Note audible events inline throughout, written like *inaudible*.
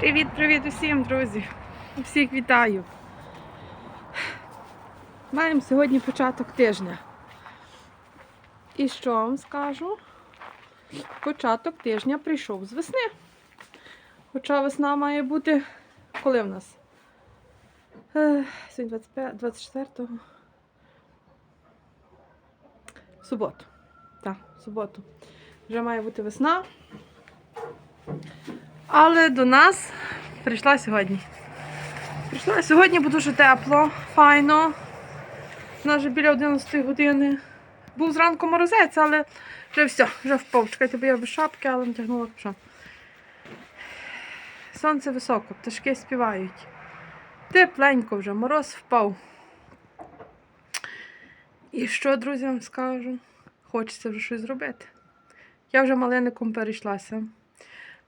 Привіт-привіт усім, друзі! Всіх вітаю! Маємо сьогодні початок тижня. І що вам скажу? Початок тижня прийшов з весни. Хоча весна має бути коли в нас? Е, Сьогодні 24 в суботу. Так, суботу. Вже має бути весна. Але до нас прийшла сьогодні. Прийшла сьогодні, бо дуже тепло, файно. У нас вже біля 11 години. Був зранку морозець, але вже все, вже впав. Чекайте, бо я без шапки, але натягнула капшон. Сонце високо, пташки співають. Тепленько вже, мороз впав. І що, друзі, вам скажу? Хочеться вже щось зробити. Я вже малиником перейшлася.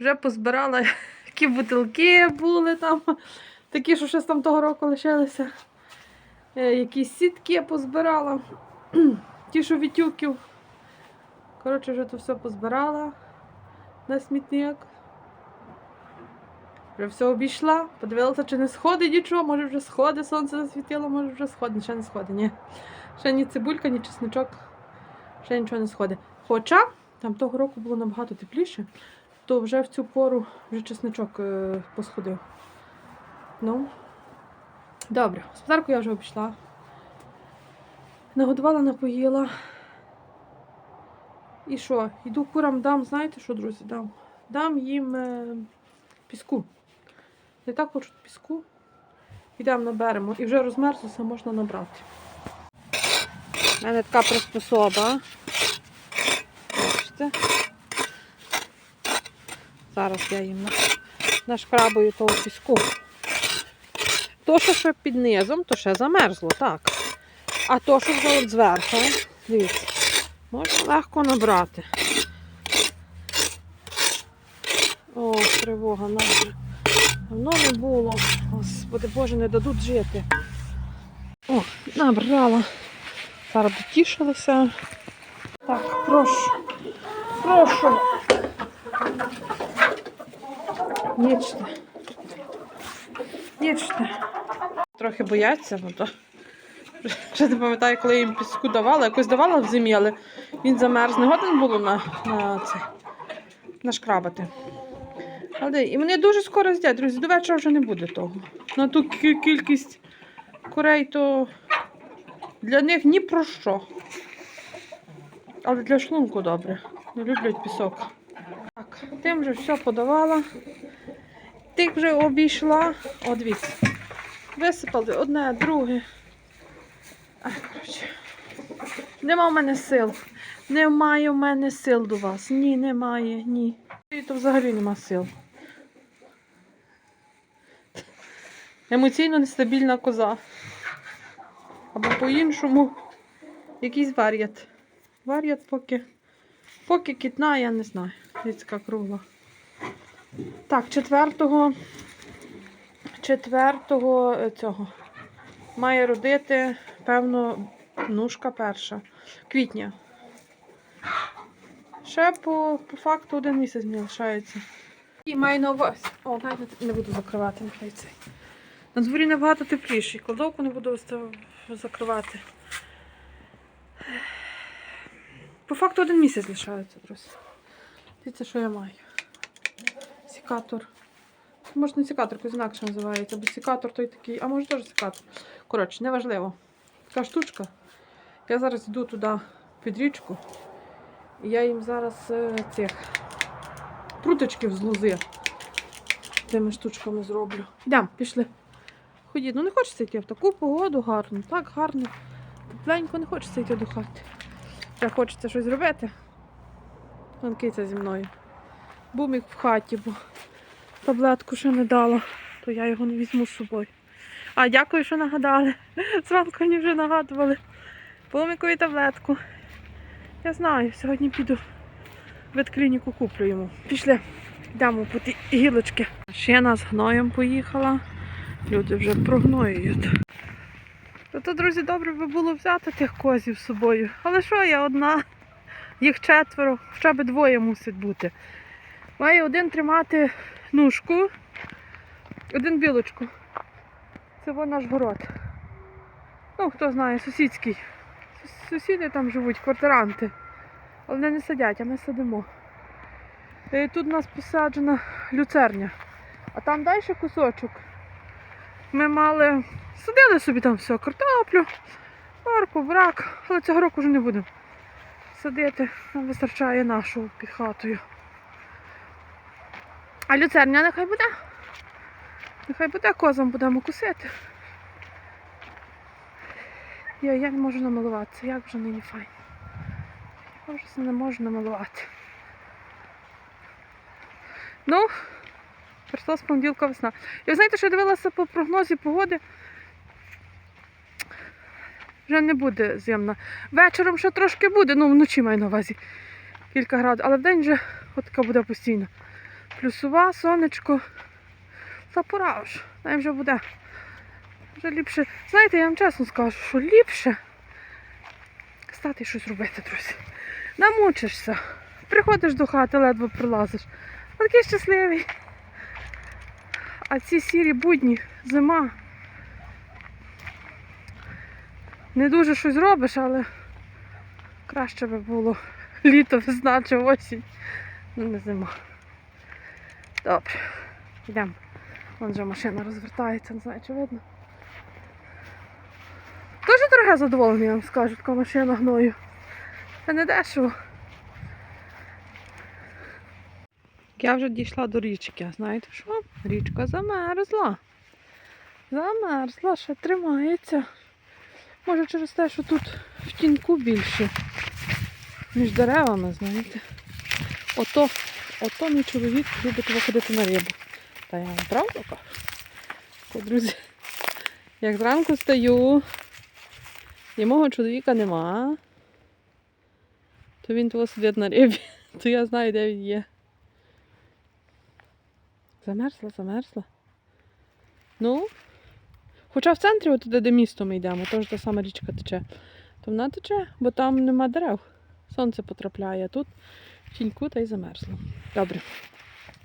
Вже позбирала, *laughs* які бутилки були там, такі, що щось там того року лишилися. Е, Якісь сітки позбирала. *clears throat* Ті, що від тюків. Коротше, вже то все позбирала на смітник. Вже все обійшла, подивилася, чи не сходить нічого, може вже сходить, сонце засвітило, може вже сходить, ще не сходить, ні. Ще ні цибулька, ні чесничок, ще нічого не сходить. Хоча там того року було набагато тепліше, то вже в цю пору вже чесничок е, посходив. Ну, добре, господарку я вже обійшла. Нагодувала, напоїла. І що? Іду курам дам, знаєте що, друзі, дам? Дам їм е, піску. Не так хочуть піску. Йдемо наберемо. І вже розмерзлося, можна набрати. У мене така приспособа. Бачите? Зараз я їм на- нашкрабаю того піску. То, що ще під низом, то ще замерзло, так. А то, що вже от зверху, дивіться, можна легко набрати. О, тривога наша. Давно не було. Господи Боже, не дадуть жити. О, набрала. Зараз дотішилися. Так, прошу. Прошу. Їдьте. Їдьте. Трохи бояться, бо то. Ще не пам'ятаю, коли їм піску давала. Якось давала в зимі, але він замерз. Не годен було на, на це, нашкрабати. Але і вони дуже скоро з'їдять, друзі, до вечора вже не буде того. На ту кількість курей, то для них ні про що. Але для шлунку добре. Не люблять пісок. Так, тим вже все подавала. Тих вже обійшла. О, дивіться. Висипали одне, друге. Нема в мене сил. Немає в мене сил до вас. Ні, немає, ні. І то взагалі нема сил. Емоційно нестабільна коза. Або по-іншому якийсь вар'ят. Вар'ят поки. Поки кітна, я не знаю. Дивіться, кругла. Так, четвертого. Четвертого е, цього. Має родити, певно, нушка перша. Квітня. Ще по, по факту один місяць мені лишається. І маю на. О, навіть не- буду закривати нехай цей. На дворі набагато тепліше. Кладовку не буду закривати. По факту один місяць лишається, друзі. Дивіться, що я маю. Секатор. Може не секатор, якось інакше називається, бо секатор той такий, а може теж секатор. Коротше, неважливо. Така штучка. Я зараз йду туди під річку. І я їм зараз е, цих пруточків з лози тими штучками зроблю. Йдемо, пішли. Ходіть, ну не хочеться йти в таку погоду гарну, так гарно. Тепленько не хочеться йти до хати. Хочеться щось зробити. Вон киця зі мною. Бумік в хаті, бо таблетку ще не дала, то я його не візьму з собою. А дякую, що нагадали. *laughs* Зранку мені вже нагадували. Бумікові таблетку. Я знаю, сьогодні піду в ветклініку куплю йому. Пішли, йдемо по ті гілочки. Шина з гноєм поїхала. Люди вже прогноюють. То, друзі, добре би було взяти тих козів з собою. Але що я одна? Їх четверо, хоча б двоє мусить бути. Має один тримати нушку, Один білочку. Це вон наш город. Ну, хто знає, сусідський. Сусіди там живуть, квартиранти. Але вони не сидять, а ми сидимо. Е, Тут у нас посаджена люцерня. А там далі кусочок. Ми мали. Садили собі там все, картоплю, морку, брак, але цього року вже не будемо садити. Нам вистачає нашого під хатою. А люцерня нехай буде. Нехай буде козам будемо кусити. Я, я не можу намалуватися, як вже нині файно. Я вже не можу намалувати. Ну, прийшла з понеділка весна. І ви знаєте, що я дивилася по прогнозі погоди. Вже не буде зимна. Вечором ще трошки буде, ну вночі маю на увазі кілька градусів, але вдень вже от така буде постійно. Плюсова, сонечко. Та пора ж, най вже буде. Вже ліпше. Знаєте, я вам чесно скажу, що ліпше стати щось робити, друзі. Намучишся. Приходиш до хати, ледве пролазиш. А такий щасливий. А ці сірі будні, зима. Не дуже щось робиш, але краще би було літо, весна чи осінь. Ну, не зима. Добре, йдемо. Вон вже машина розвертається, не знаю, чи видно. Дуже дороге задоволення, я вам скажу, така машина гною. Це не дешево. Я вже дійшла до річки, знаєте що? Річка замерзла. Замерзла, ще тримається. Може через те, що тут в тіньку більше, між деревами, знаєте. Ото, ото мій чоловік любить виходити на рибу. Та я вам правду кажу. Друзі, як зранку стаю, і мого чоловіка нема, то він того сидить на рибі, *laughs* то я знаю, де він є. Замерзла, замерзла. Ну, хоча в центрі, от туди, де місто ми йдемо, теж та сама річка тече. То вона тече, бо там нема дерев. Сонце потрапляє, тут тіньку та й замерзло. Добре.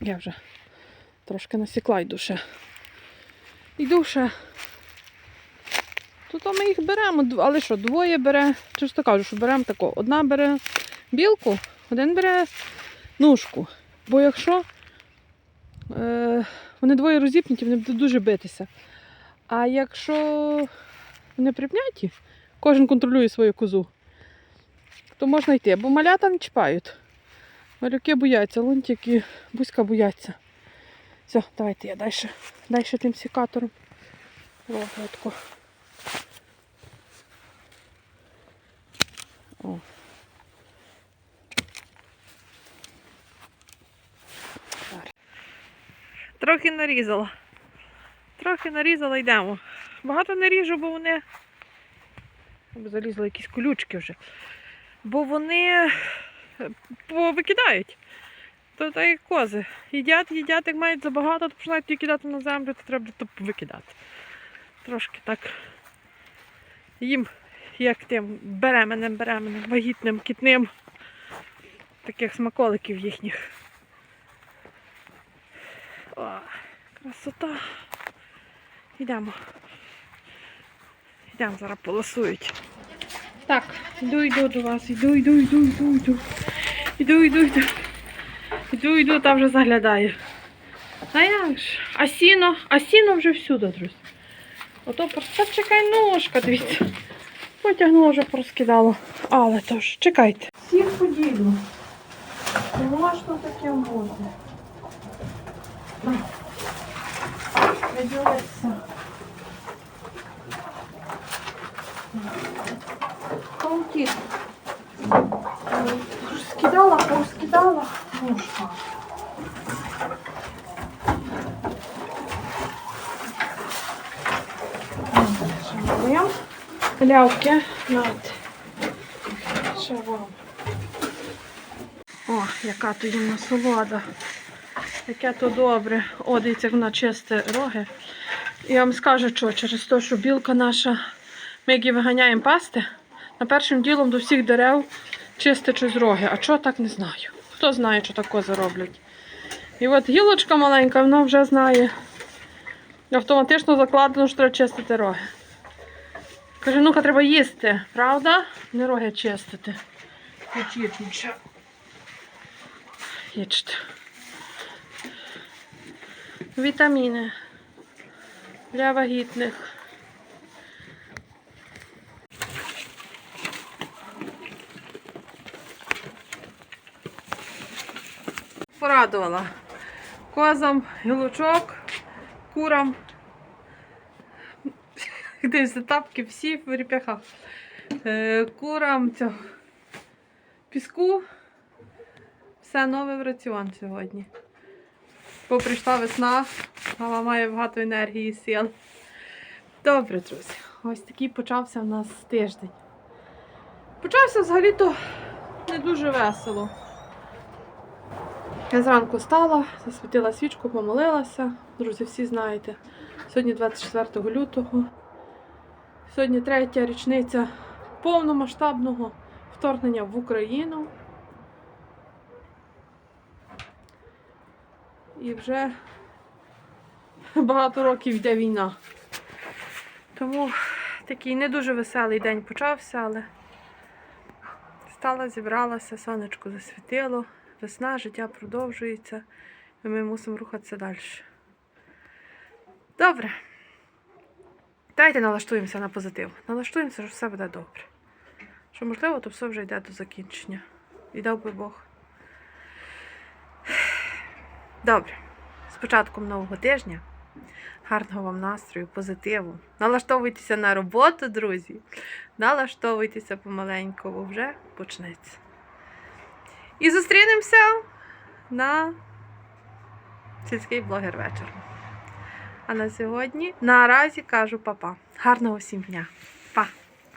Я вже трошки насікла йду ще. Йду ще. Тут ми їх беремо, але що, двоє бере, чисто кажу, що беремо тако. Одна бере білку, один бере ножку. Бо якщо е, вони двоє розіпнуті, вони будуть дуже битися. А якщо вони припняті, кожен контролює свою козу, то можна йти, бо малята не чіпають. Малюки бояться, лунтик і бузька бояться. Все, давайте я далі, далі тим сікатором. Рогатку. О. Трохи нарізала. Трохи нарізала, йдемо. Багато не ріжу, бо вони. Залізли якісь колючки вже. Бо вони повикидають. То так як кози. Їдять, їдять, як мають забагато, то починають її кидати на землю, то треба то викидати. Трошки так їм, як тим беременним, беременним, вагітним, кітним, таких смаколиків їхніх. О, красота. Йдемо. Йдемо, зараз полосують. Так, йду, йду до вас, йду, йду, йду, йду, йду. Йду, йду, йду. Йду, йду, там вже заглядаю. А як ж? А сіно, а сіно вже всюди, друзі. Ото просто чекай ножка, дивіться. Потягнуло вже порозкидало. Але то ж, чекайте. Сім подібно. Можна таке бути. Не ділиться. Скидала, порозкидала. Ножка. Шамуємо. Лявки. Над. Вам. О, яка то їм насолода. Яке то добре. О, дивіться, вона чисте роги. Я вам скажу, що через те, що білка наша, ми її виганяємо пасти, на першим ділом до всіх дерев чистить щось роги. А чого так не знаю. Хто знає, що так кози роблять. І от гілочка маленька, вона вже знає, Автоматично закладено, що треба чистити роги. Каже, ну-ка, треба їсти, правда? Не роги чистити. Їдьте. Вітаміни для вагітних. Порадувала. Козам гілочок, курам. Дивіться, тапки всі в реп'яхах. Е, курам цього піску. Все нове в раціон сьогодні. Бо прийшла весна, мама має багато енергії і сил. Добре, друзі. Ось такий почався в нас тиждень. Почався взагалі-то не дуже весело. Я зранку встала, засвітила свічку, помолилася. Друзі, всі знаєте. Сьогодні 24 лютого. Сьогодні третя річниця повномасштабного вторгнення в Україну. І вже багато років йде війна. Тому такий не дуже веселий день почався, але стала, зібралася, сонечко засвітило, весна, життя продовжується, і ми мусимо рухатися далі. Добре. Давайте налаштуємося на позитив. Налаштуємося, що все буде добре. Що можливо, то все вже йде до закінчення. І дав би Бог. Добре. З початком нового тижня. Гарного вам настрою, позитиву. Налаштовуйтеся на роботу, друзі. Налаштовуйтеся помаленьку, бо вже почнеться. І зустрінемося на сільський блогер вечір. А на сьогодні наразі кажу папа. Гарного всім дня. Па!